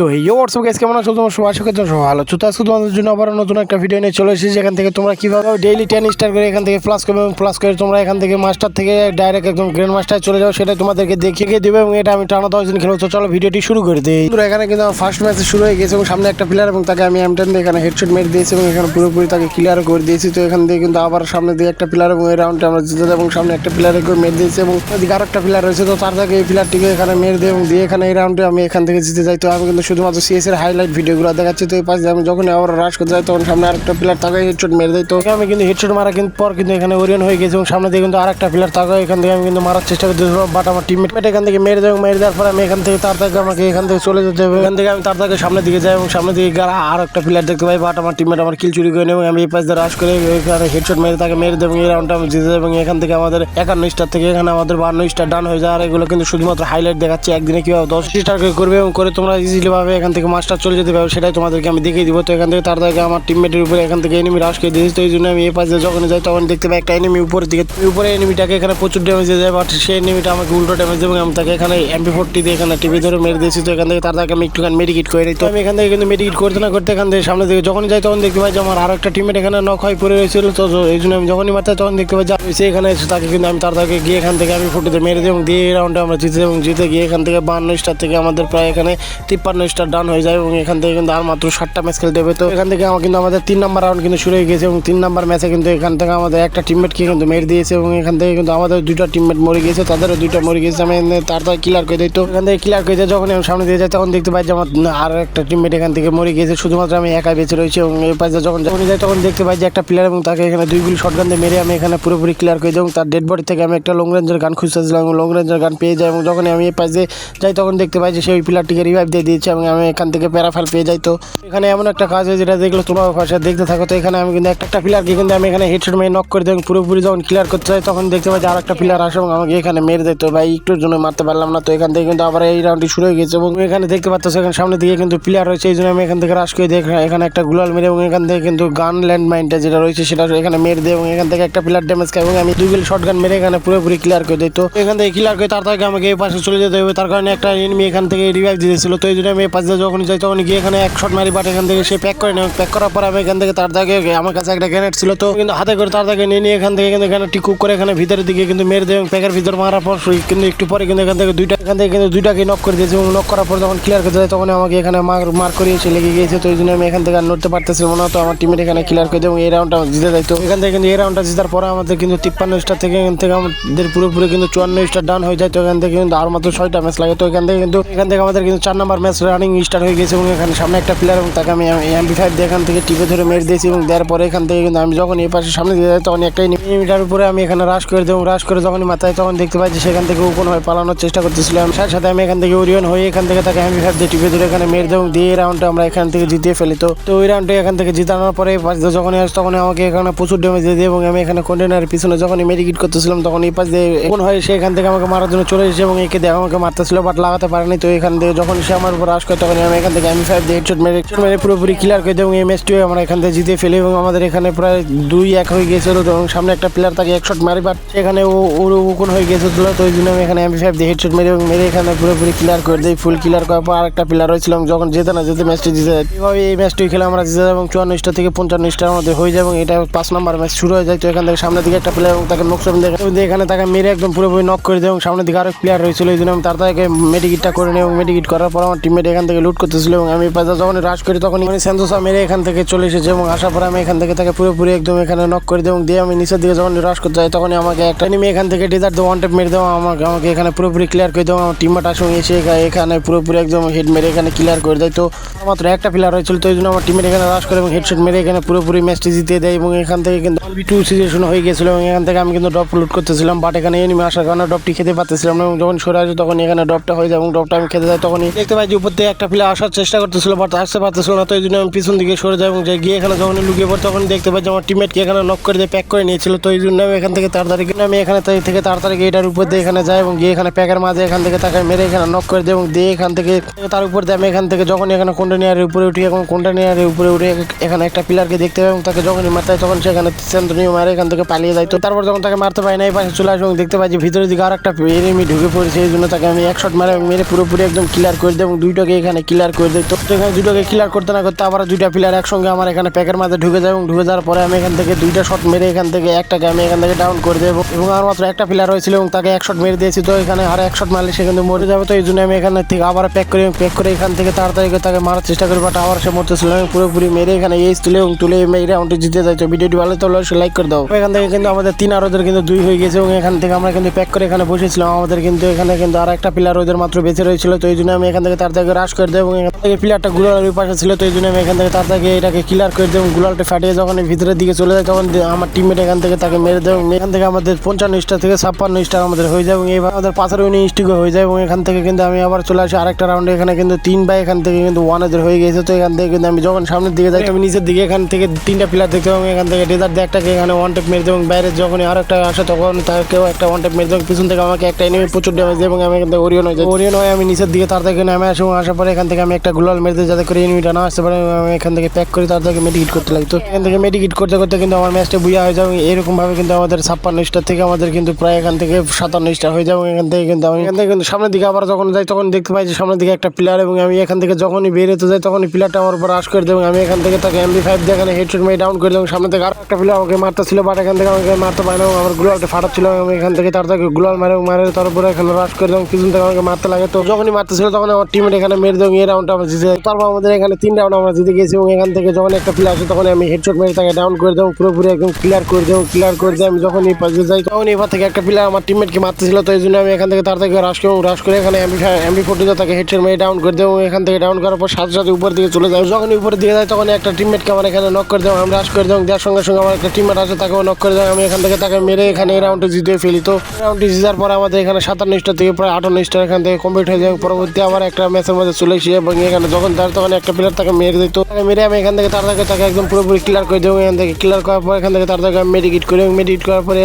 তো এই WhatsApp guys কেমন আছো? তোমার সবাই? করি তোমরা ভালো তো আজকে তোমাদের জন্য আবার নতুন একটা ভিডিও নিয়ে চলে এসেছি, যেখান থেকে তোমরা কীভাবে ডেইলি টেন স্টার করে এখান থেকে প্লাস করবে এবং প্লাস করে তোমরা এখান থেকে মাস্টার থেকে ডাইরেক্ট একদম গ্র্যান্ড মাস্টার চলে যাও সেটা তোমাদেরকে দেখিয়ে দেবে এবং এটা আমি টানা দশ দিন খেলব তো চলো ভিডিওটি শুরু করে দিই। এখানে কিন্তু আমার ফার্স্ট ম্যাচ শুরু হয়ে গেছে এবং সামনে একটা প্লেয়ার এবং তাকে আমি এমটেন দিয়ে এখানে হেডশট মেরে দিয়েছি এবং এখানে পুরোপুরি তাকে ক্লিয়ার করে দিয়েছি। তো এখান থেকে কিন্তু আবার সামনে দিয়ে একটা প্লেয়ার এবং এই রাউন্ডে আমরা জিতে এবং সামনে একটা প্লেয়ারে করে মেরে দিয়েছি এবং ওদিকে আরও একটা প্লেয়ার রয়েছে, তো তার থেকে এই প্লেয়ারটিকে এখানে মেরে দিয়ে এবং দিয়ে এখানে এই রাউন্ডে আমি এখান থেকে জিতে যাই। তো আমি কিন্তু শুধুমাত্র সিএস এর হাইলাইট ভিডিওগুলো দেখাচ্ছি, তো এই পাশে আমি যখন আবার রাশ করতে যাই তখন সামনে আরেকটা প্লেয়ার তাকে হেডশট মেরে দেয়, তো আমি কিন্তু হেডশট মারা কিন্তু পর কিন্তু এখানে ওরিয়ন হয়ে গেছে, এবং সামনে দিয়ে কিন্তু আরেকটা প্লেয়ার তাকে এখান থেকে আমি কিন্তু মারার চেষ্টা করতেছিলাম বাট আমার টিমমেট এখান থেকে মেরে দেয় মেরে দেওয়ার পর আমি এখান থেকে তার থেকে আমাকে এখান থেকে চলে যেতে হবে, এখান থেকে আমি তার থেকে সামনে দিকে যাই, এবং সামনে দিকে গেলে আর একটা প্লেয়ার দেখতে পাই, বাট আমার টিমমেট আমার কিল চুরি করে নেয়, এবং আমি এই পাশ দিয়ে রাশ করে এখানে হেডশট মেরে তাকে মেরে দেবো এই রাউন্ডটা আমি জিতে এবং এখান থেকে আমাদের একান্ন স্টার থেকে এখানে আমাদের বান্ন স্টার ডান হয়ে যায়, আর এগুলো কিন্তু শুধুমাত্র হাইলাইট দেখাচ্ছে, একদিনে কীভাবে দশ স্টার করবে, এবং করে তোমরা ইজিলি ভাবে এখান থেকে মাস্টার চলে যেতে পারবে, সেটাই তোমাদেরকে আমি দেখিয়ে দিব। তো এখান থেকে তার থেকে আমার টিমমেটের উপরে এখান থেকে এনিমি রাশ করে দিয়েছি। তো এই জন্য আমি এই পাশে যখন যাই, তখন দেখতে পাই একটা এনিমি উপরের দিকে উপরে এনিমিটাকে এখানে প্রচুর ড্যামেজ দিয়ে যায় বাট সেই এনিমিটা আমাকে উল্টো ড্যামেজ দেবে। এবং আমি তাকে এখানে এমপি ফোরটি দিয়ে এখানে টিভি ধরে মেরে দিয়েছি। তো এখান থেকে তার থেকে আমি একটুখানি মেডিকেট করে নিই। তো আমি এখান থেকে কিন্তু মেডিকেট করতে না করতে এখান থেকে সামনে দিকে যখন যাই, তখন দেখতে পাই যে আমার আরও একটা টিমমেট এখানে নক হয়ে পড়ে রয়েছিল। তো এই জন্য আমি যখনই মারতে তখন দেখতে পাই যে সে এখানে এসে তাকে কিন্তু আমি তার থেকে গিয়ে এখান থেকে আমি ফুটিতে মেরে দিই এবং দিয়ে এই রাউন্ডে আমরা জিতে এবং জিতে গিয়ে এখান থেকে বান্ন স্টার থেকে আমাদের প্রায় এখানে তিপ্পান্ন স্টার ডান হয়ে যায় এবং এখান থেকে কিন্তু আর মাত্র ষাটটা ম্যাচ খেলতে হবে। তো এখান থেকে আমার কিন্তু আমাদের তিন নাম্বার রাউন্ড কিন্তু শুরু হয়ে গেছে এবং তিন নাম্বার ম্যাচে কিন্তু এখান থেকে আমাদের একটা টিমমেটকে কিন্তু মেরে দিয়েছে এবং এখান থেকে কিন্তু আমাদের দুইটা টিমমেট মরে গিয়েছে তাদেরও দুইটা মরে গেছে। আমি তার ক্লিয়ার করে দিই। তো এখান থেকে ক্লিয়ার করে যখন আমি সামনে দিয়ে যাই, তখন দেখতে পাই যে আমার আর একটা টিমমেট এখান থেকে মরে গিয়েছে শুধুমাত্র আমি একাই বেঁচে রয়েছি এবং এই পাশে যখন যখন যাই, তখন দেখতে পাই যে একটা প্লেয়ার এবং তাকে এখানে দুই গুলি শটগান দিয়ে মেরে আমি এখানে পুরোপুরি ক্লিয়ার করে দিই এবং তার ডেড বডি থেকে আমি একটা লং রেঞ্জের গান খুঁজতেছিলাম এবং লং রেঞ্জের গান পেয়ে যাই এবং যখন আমি এই পাশে যাই, তখন দেখতে পাই যে সেই প্লেয়ারটিকে রিভাইভ দিয়ে দিয়েছে এবং আমি এখান থেকে প্যারাফাল পেয়ে যাই তো। এখানে এমন একটা কাজ হয় যেটা দেখলে তোমার ভাষা দেখতে থাকো তো, এখানে আমি কিন্তু একটা একটা প্লেয়ারকে কিন্তু আমি এখানে হেডশট মেরে নক করে দিই এবং পুরোপুরি যখন ক্লিয়ার করতে চাই তখন দেখতে পাই যে আর একটা প্লেয়ার আসে এবং আমাকে এখানে মেরে দেয় তো। ভাই, একটুর জন্য মারতে পারলাম না তো, এখান থেকে কিন্তু আবার এই রাউন্ডটি শুরু হয়ে গেছে এবং এখানে দেখতে পাচ্ছ এখানে সামনে দিকে কিন্তু প্লেয়ার রয়েছে, এই জন্য আমি এখান থেকে রাশ করে এখানে- এখানে একটা গুলাল মেরে এবং এখান থেকে কিন্তু গান ল্যান্ড মাইনটা যেটা রয়েছে সেটা এখানে মেরে দেয় এবং এখান থেকে একটা প্লেয়ার ড্যামেজ খায় এবং আমি দুই গুলি শর্ট গান মেরে এখানে পুরোপুরি ক্লিয়ার করে দিই তো। এখান থেকে ক্লিয়ার করে তার থেকে আমাকে এই পাশে চলে যেতে হবে, তার কারণে একটা এনিমি এখান থেকে রিভাইভ দিয়েছিল তো, এই জন্য আমি পাশে যখন যাই তখন গিয়ে এখানে এক শট মারি বাট এখান থেকে সে প্যাক করে নেয় প্যাক করার পর আমি এখান থেকে তার থেকে আমার কাছে একটা গ্যানেট ছিল তো কিন্তু হাতে করে তার থেকে নিয়ে নিয়ে এখান থেকে কিন্তু এখানে কুক করে এখানে ভিতরের দিকে কিন্তু মেরে দেয় এবং প্যাকের ভিতর মারার পর কিন্তু একটু পরে কিন্তু এখান থেকে দুইটা এখান থেকে কিন্তু দুইটাকে নক করে দিয়েছে এবং নক করার পর যখন ক্লিয়ার করতে যায় তখন আমাকে এখানে মার মার করে এসে লেগে গিয়েছে তো এই জন্য আমি এখান থেকে আর নড়তে পারতেছিলাম না তো আমার টিমের এখানে ক্লিয়ার করে দেয় এবং এই রাউন্ডটা জিতে যায় তো এখান থেকে কিন্তু এই রাউন্ডটা জেতার পরে আমাদের কিন্তু তিপ্পান্ন স্টার থেকে এখান থেকে আমাদের পুরোপুরি কিন্তু চুয়ান্ন স্টার ডান হয়ে যায় তো এখান থেকে কিন্তু আর মাত্র ছয়টা ম্যাচ লাগে তো এখান থেকে কিন্তু এখান থেকে আমাদের কিন্তু চার নাম্বার ম্যাচ রানিং স্টার্ট হয়ে গেছে এবং এখানে সামনে একটা প্লেয়ার এবং তাকে আমি এমপি ফাইভ দিয়ে এখান থেকে টিপে ধরে মেরে দিয়েছি এবং দেওয়ার পরে এখান থেকে কিন্তু আমি যখন এই পাশে সামনে দিয়ে যাই, তখন একটা মিটার উপরে আমি এখানে রাশ করে দেবো। রাশ করে যখনই মাথায় তখন দেখতে পাই যে সেখান থেকে ওপেন হয়ে পালানোর চেষ্টা করতেছিলাম সাথে সাথে আমি এখান থেকে ওরিয়ন হয়ে এখান থেকে তাকে এমপি ফাইভ দিয়ে টিপে ধরে এখানে মেরে দেবো। দিয়ে এই রাউন্ডটা আমরা এখান থেকে জিতিয়ে ফেলি। তো তো ওই রাউন্ডে এখান থেকে জিতানোর পরে পাশ দিয়ে যখনই আসে তখন আমাকে এখানে প্রচুর ড্যামেজ দিয়ে দিয়ে এবং আমি এখানে কন্টেনারের পিছনে যখনই মেডিকেট করতেছিলাম, তখন এই পাশ দিয়ে ওপেন হয়ে সে এখান থেকে আমাকে মারার জন্য চলে এসেছে এবং একে দেখে আমাকে মারতেছিল বাট লাগাতে পারেনি। তো এখান থেকে যখন সে আমার উপর আস করে তখন এখান থেকে এমপি ফাইভ দিয়ে হেডশট মেরে, headshot মেরে পুরোপুরি ক্লিয়ার করে দিই এবং এই ম্যাচটিও আমরা এখান থেকে জিতে ফেলি এবং আমাদের এখানে প্রায় দুই এক হয়ে গিয়েছিল এবং সামনে একটা প্লেয়ার তাকে এক শট মারি বাট সেখানে ও, ওর উকুন হয়ে গিয়েছিল তো ওই জন্য আমি এখানে এমপি ফাইভ দিয়ে হেডশট মেরে এবং মেরে এখানে পুরোপুরি ক্লিয়ার করে দিই ফুল ক্লিয়ার করার পর আরেকটা প্লেয়ার হয়েছিল যখন যেতে না যেতে ম্যাচটি জিতে যায়। এভাবে এই ম্যাচটি খেলে আমরা জিতে যাই এবং চুয়ান্নটা থেকে পঞ্চান্ন স্টার আমাদের হয়ে যায় এবং এটা পাঁচ নম্বর ম্যাচ শুরু হয়ে যায়, তো এখান থেকে সামনের দিকে একটা প্লেয়ার এবং তাকে নকশন দেখে এখানে তাকে মেরে একদম পুরোপুরি নক করে দেয় এবং সামনের দিকে আরেক প্লেয়ার হয়েছিল এই জন্য আমি তার থেকে মেডিকিটটা করে নিই এবং মেডিকিট করার পর আমার টিমমেট এখান থেকে লুট করতেছিল এবং আমি পাশে যখন রাশ করি তখন সেন্সোসা মেরে এখান থেকে চলে এসেছে এবং আসার পরে আমি এখান থেকে তাকে পুরোপুরি একদম এখানে নক করে দিই এবং দিয়ে আমি নিচের দিকে যখন রাশ করতে যাই তখন আমাকে একটা নিমে এখান থেকে ডিজার দিয়ে ওয়ান টেপ মেরে দেওয়া আমাকে আমাকে এখানে পুরোপুরি ক্লিয়ার করে দেওয়া আমার টিমমেট আসুন এসে এখানে পুরোপুরি একদম হেড মেরে এখানে ক্লিয়ার করে দেয়। তো মাত্র একটা প্লেয়ার হয়েছিল, তো এই জন্য আমার টিমের এখানে রাশ করে এবং হেডশট মেরে এখানে পুরোপুরি ম্যাচটি জিতে দেয় এবং এখান থেকে কিন্তু টু সিচুয়েশন হয়ে গেছিল এবং এখান থেকে আমি কিন্তু ড্রপ লুট করতেছিলাম বাট এখানে এনিমি আসার কারণে ড্রপটি খেতে পারতেছিলাম এবং যখন সরে আসে তখন এখানে ড্রপটা হয়ে যায় এবং ড্রপটা আমি খেতে যাই তখনই দেখতে পাই যে উপর থেকে একটা প্লেয়ার আসার চেষ্টা করতেছিল, বাট আসতে পারতেছিল না, তো এই জন্য আমি পিছন দিকে সরে যাই এবং যে গিয়ে এখানে যখন লুকিয়ে পড়ে তখন দেখতে পাই যে আমার টিমমেটকে এখানে নক করে দিয়ে প্যাক করে নিয়েছিল, তো এই জন্য আমি এখান থেকে তাড়াতাড়ি আমি এখানে থেকে- তাড়াতাড়ি এটার উপর দিয়ে এখানে যাই এবং গিয়ে এখানে প্যাকের মাঝে এখান থেকে তাকে মেরে এখানে নক করে দিই এবং দিয়ে এখান থেকে তার উপর দিয়ে আমি এখান থেকে যখন এখানে কন্টেনিয়ারের উপরে উঠি এবং কন্টেনিয়ারের উপরে উঠে এখানে একটা প্লেয়ারকে দেখতে পাই এবং তাকে যখনই মারতে হয় তখন সেখানে সেন্টনিও মারে, এখান থেকে পালিয়ে যায়। তো তারপর যখন তাকে মারতে পাই না, এই পাশে চলে আসে এবং দেখতে পাই যে ভিতরের দিকে আর একটা এনিমি ঢুকে পড়েছে, এই জন্য তাকে আমি এক শট মারে এবং মেরে পুরোপুরি একদম ক্লিয়ার করে দিই এবং দুইটা দুটোকে এখানে ক্লিয়ার করে দিই। তো এখানে দুটোকে ক্লিয়ার করতে না করতে আবার দুইটা প্লেয়ার একসঙ্গে আমার এখানে প্যাকের মাঝে ঢুকে যায় এবং ঢুকে যাওয়ার পরে আমি এখান থেকে দুইটা শট মেরে এখান থেকে একটাকে আমি এখান থেকে ডাউন করে দেবো এবং আমার মাত্র একটা প্লেয়ার হয়েছিল এবং তাকে এক শট মেরে দিয়েছি। তো এখানে আর এক শট মারলে সে কিন্তু মরে যাবে। তো এই জন্য আমি এখানে থেকে আবার প্যাক করি প্যাক করে এখান থেকে তাড়াতাড়ি তাকে মারার চেষ্টা করি বাট আবার সে মরতেছিল আমি পুরোপুরি মেরে এখানে এইস তুলে এবং তুলে এই রাউন্ডে জিতে যাই। তো ভিডিওটি ভালো তো অবশ্যই লাইক করে দাও। এখান থেকে কিন্তু আমাদের তিন আর ওদের কিন্তু দুই হয়ে গেছে এবং এখান থেকে আমরা কিন্তু প্যাক করে এখানে বসেছিলাম। আমাদের কিন্তু এখানে কিন্তু আর একটা প্লেয়ার ওদের মাত্র বেঁচে রয়েছিল। তো এই জন্য আমি এখান থেকে তার তাড়াতাড়ি রাশ করে দেবো এবং এখান থেকে প্লেয়ারটা গুলালের পাশে ছিল তো এই জন্য আমি এখান থেকে তার থেকে এটাকে ক্লিয়ার করে দেবো গুলালটা ফাটিয়ে যখন ভিতরের দিকে চলে যায় তখন আমার টিমমেট এখান থেকে তাকে মেরে দেবো এবং এখান থেকে আমাদের পঞ্চান্ন স্টার থেকে ছাপ্পান্ন স্টার আমাদের হয়ে যায় এবং এইবার আমাদের পাঁচের উনি স্টিক হয়ে যায় এবং এখান থেকে কিন্তু আমি আবার চলে আসি আরেকটা রাউন্ডে এখানে কিন্তু তিন বাই এখান থেকে কিন্তু ওয়ান এদের হয়ে গেছে তো এখান থেকে কিন্তু আমি যখন সামনের দিকে যাই আমি নিচের দিকে এখান থেকে তিনটা প্লেয়ার দেখতে এবং এখান থেকে ডেজার্ট দিয়ে একটাকে এখানে ওয়ান টেপ মেরে দেবো এবং বাইরে যখন আর একটা আসে তখন তাকেও একটা ওয়ান টেপ মেরে দেবো পিছন থেকে আমাকে একটা এনিমি প্রচুর ড্যামেজ দেয় এবং আমি থেকে ওরিয়ন হয়ে যাই ওরিয়ন হয়ে আমি নিচের দিকে তার থেকে নামে আসি এবং আসার পরে এখান থেকে আমি একটা গুলাল মেরে দিই যাতে করে এনিমিটা না আসতে পারে আমি এখান থেকে প্যাক করি তার থেকে মেডিকেট করতে লাগি তো এখান থেকে মেডিকেট করতে করতে কিন্তু আমার ম্যাচটা বুয়া হয়ে যাবে এরকম ভাবে কিন্তু আমাদের ছাপ্পান্ন স্টার থেকে আমাদের কিন্তু প্রায় এখান থেকে সাতান্ন স্টার হয়ে যাবে এখান থেকে কিন্তু আমি এখান থেকে কিন্তু সামনের দিকে আবার যখন যাই তখন দেখতে পাই যে সামনের দিকে একটা প্লেয়ার এবং আমি এখান থেকে যখনই বেরোতে যাই তখনই প্লেয়ারটা আমার উপর আশ করে দেবো আমি এখান থেকে তাকে এমবি ফাইভ দিয়ে এখানে হেডশট মেয়ে ডাউন করে দেবো সামনে থেকে আর একটা প্লেয়ার আমাকে মারতেছিল বাট এখান থেকে আমাকে মারতে পারে এবং আমার গুলালটা ফাটাচ্ছিল আমি এখান থেকে তার থেকে গুলাল মারে মারে তার উপরে এখানে রাশ করে দেবো পিছন থেকে আমাকে মারতে লাগে তো যখনই মারতেছিল তখন আমার টিমের এখানে মেরে দেবো, এই রাউন্ডটা আমরা জিতে যাই তারপর আমাদের এখানে তিন রাউন্ড আমরা জিতে গেছি এবং এখান থেকে যখন একটা প্লেয়ার আসে তখন আমি হেডশট মেরে তাকে ডাউন করে দেবো, পুরোপুরি একদম ক্লিয়ার করে দেবো ক্লিয়ার করে দিয়ে আমি যখন এই পাশে যাই তখন এবার থেকে একটা প্লেয়ার আমার টিমমেটকে মারতেছিল, তো এই জন্য আমি এখান থেকে তার থেকে রাশ করে রাশ করে এখানে এমবি এমবি ফোর্টি তাকে হেডশট মেরে ডাউন করে দেবো এখান থেকে ডাউন করার পর সাথে সাথে উপর দিকে চলে যায় যখন উপরের দিকে যায় তখন একটা টিমমেটকে আমার এখানে নক করে দেবো, আমি রাশ করে দেবো দেওয়ার সঙ্গে সঙ্গে আমার একটা টিমমেট আছে তাকেও নক করে দেবো, আমি এখান থেকে তাকে মেরে এখানে এই রাউন্ডে জিতে ফেলি। তো রাউন্ডটি জেতার পর আমাদের এখানে সাতান্ন স্টার থেকে প্রায় আটান্ন স্টার এখান থেকে কমপ্লিট হয়ে যায়। পরবর্তী আবার একটা মধ্যে চলে এসে এবং এখানে যখন তার তখন একটা প্লেয়ার তাকে মেরে দিত। মেরে আমি এখান থেকে তার থেকে তাকে একদম পুরোপুরি ক্লিয়ার করে দেবো, এখান থেকে ক্লিয়ার করার পর এখান থেকে তার থেকে আমি মেডিকেট করি এবং মেডিকেট করার পরে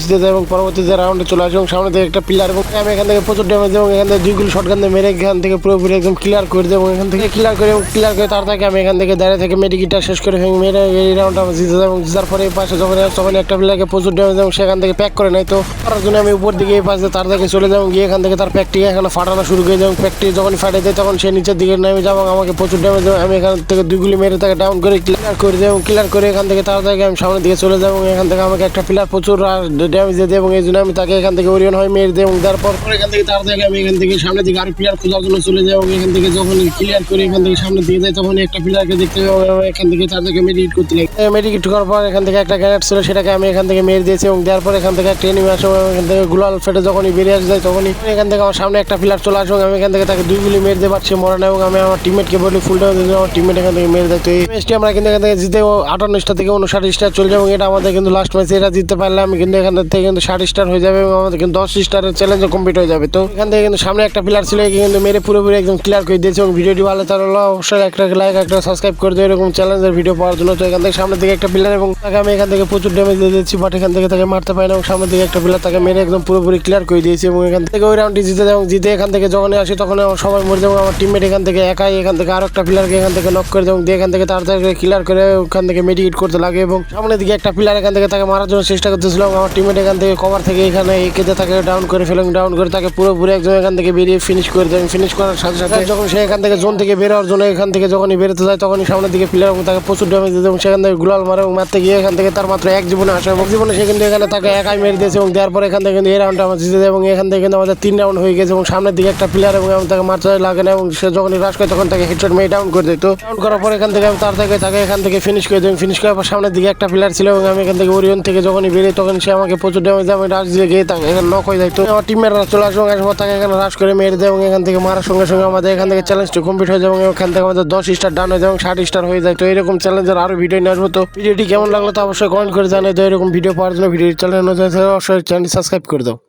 জিতে যাই এবং পরবর্তী যে রাউন্ডে চলে আসে এবং সামনে থেকে একটা প্লেয়ার এবং আমি এখান থেকে প্রচুর ড্যামেজ এবং এখান থেকে দুইগুলো শটগান মেরে এখান থেকে পুরোপুরি একদম ক্লিয়ার করে দেবো, এখান থেকে ক্লিয়ার করে এবং ক্লিয়ার করে তার থেকে আমি এখান থেকে দাঁড়িয়ে থেকে মেডিকেটটা শেষ করে এবং মেরে এই রাউন্ড আমি জিতে যাই এবং জিতার পরে এই পাশে যখন তখন একটা প্লেয়ারকে প্রচুর ড্যামেজ এবং সেখান থেকে প্যাক করে নেয়। তো করার জন্য আমি উপর দিকে এই পাশে তার থেকে চলে যাব গিয়ে এখান থেকে তার প্যাকটিকে এখানে ফাটানো শুরু করে এবং প্যাকটি যখন ফাটে দেয় তখন সে নিচের দিকে নেমে যাব আমাকে প্রচুর ড্যামেজ দেবে আমি এখান থেকে দুই গুলি মেরে তাকে ডাউন করে ক্লিয়ার করে দেবো ক্লিয়ার করে এখান থেকে থেকে আমি সামনের দিকে চলে যাব এখান থেকে আমাকে একটা প্লেয়ার প্রচুর ড্যামেজ দিয়ে দেয় এবং এই জন্য আমি তাকে এখান থেকে ওরিয়ন হয়ে মেরে দেয় এবং তারপর পরে এখান থেকে থেকে আমি এখান থেকে সামনের দিকে আরও প্লেয়ার খোঁজার জন্য চলে যাই এবং এখান থেকে যখন ক্লিয়ার করে এখান থেকে সামনের দিকে যাই তখন একটা প্লেয়ারকে দেখতে পাই এবং এখান থেকে তার থেকে মেডিকেট করতে লাগে মেডিকেট করার পর এখান থেকে একটা গ্যানেট ছিল সেটাকে আমি এখান থেকে মেরে দিয়েছি এবং দেওয়ার পর এখান থেকে একটা এনিমি আসে এবং এখান থেকে গুলাল ফেটে যখনই বেরিয়ে আসে যায় তখনই এখান থেকে আমার সামনে একটা প্লেয়ার চলে আসব আমি এখান থেকে তাকে দুই গুলি মেরে পারছি মরে এবং আমি আমার টিমমেটকে বলি, ফুল টাইম দিয়েছি আমার টিমমেট এখান থেকে মেরে দেয়। তো এই ম্যাচটি আমরা কিন্তু এখান থেকে জিতে আটান্ন স্টার থেকে উনষাট স্টার চলে যাব এটা আমাদের কিন্তু লাস্ট ম্যাচে এটা জিততে পারলে আমি কিন্তু এখান থেকে কিন্তু ষাট স্টার হয়ে যাবে এবং আমাদের কিন্তু দশ স্টারের চ্যালেঞ্জে কমপ্লিট হয়ে যাবে। তো এখান থেকে কিন্তু সামনে একটা প্লেয়ার ছিল কিন্তু মেরে পুরোপুরি একদম ক্লিয়ার করে দিয়েছে এবং ভিডিওটি ভালো তাহলে অবশ্যই একটা লাইক একটা সাবস্ক্রাইব করে দেবে এরকম চ্যালেঞ্জের ভিডিও পাওয়ার জন্য। তো এখান থেকে সামনের দিকে একটা প্লেয়ার এবং তাকে আমি এখান থেকে প্রচুর ড্যামেজ দিয়ে দিচ্ছি বাট এখান থেকে তাকে মারতে পারি না এবং সামনের দিকে একটা প্লেয়ার তাকে মেরে একদম পুরোপুরি ক্লিয়ার করে দিয়েছি এবং এখান থেকে ওই রাউন্ডটি জিতে এবং জিতে এখান থেকে যখনই আসি তখন আমার সবাই মরে যাব আমার টিমমেট এখান থেকে একাই এখান থেকে আরও একটা প্লেয়ারকে এখান থেকে নক করে দেবো দিয়ে এখান থেকে তাড়াতাড়ি ক্লিয়ার করে ওখান থেকে মেডিকেট করতে লাগে এবং সামনের দিকে একটা প্লেয়ার এখান থেকে তাকে মারার জন্য চেষ্টা করতেছিল আমার টিমমেট এখান থেকে কভার থেকে এখানে এঁকেতে তাকে ডাউন করে ফেলেন ডাউন করে তাকে পুরোপুরি একদম এখান থেকে বেরিয়ে ফিনিশ করে দেন ফিনিশ করার সাথে সাথে যখন সে এখান থেকে জোন থেকে বেরোয়ার জন্য এখান থেকে যখনই বেরোতে যায় তখনই সামনের দিকে প্লেয়ার তাকে প্রচুর ড্যামেজ দিতে এবং সেখান থেকে গুলাল মারে এবং মারতে গিয়ে এখান থেকে তার মাত্র এক জীবনে আসে এবং জীবনে সে কিন্তু এখানে তাকে একাই মেরে দিয়েছে এবং দেওয়ার পর এখান থেকে কিন্তু এই রাউন্ডটা আমার জিতে এবং এখান থেকে কিন্তু আমাদের তিন রাউন্ড হয়ে গেছে এবং সামনের দিকে একটা প্লেয়ার এবং তাকে মারতে লাগে না, এবং সে যখন রাশ করে তখন তাকে হেডশট মেরে ডাউন করে দিত ডাউন করার পর এখান থেকে আমি তার থেকে তাকে এখান থেকে ফিনিশ করে দিই। ফিনিশ করার পর সামনের দিকে একটা প্লেয়ার ছিল, এবং আমি এখান থেকে ওরিয়ন থেকে যখনই বেরিয়ে তখন সে আমাকে প্রচুর ড্যামেজ দেয়, আমি রাশ দিয়ে গিয়ে তাকে এখানে নক হয়ে যায়। তো আমার টিমের চলে আসব আসব তাকে এখানে রাশ করে মেরে দেয়, এবং এখান থেকে মারার সঙ্গে সঙ্গে আমাদের এখান থেকে চ্যালেঞ্জটা কমপ্লিট হয়ে যায়, এবং এখান থেকে আমাদের দশ স্টার ডান হয়ে যায়, এবং ষাট স্টার হয়ে যায়। তো এরকম চ্যালেঞ্জের আরও ভিডিও নিয়ে আসব। তো ভিডিওটি কেমন লাগল তো অবশ্যই কমেন্ট করে জানাই তো এরকম ভিডিও পাওয়ার জন্য ভিডিও চ্যানেল অবশ্যই চ্যানেল সাবস্ক্রাইব করে দাও।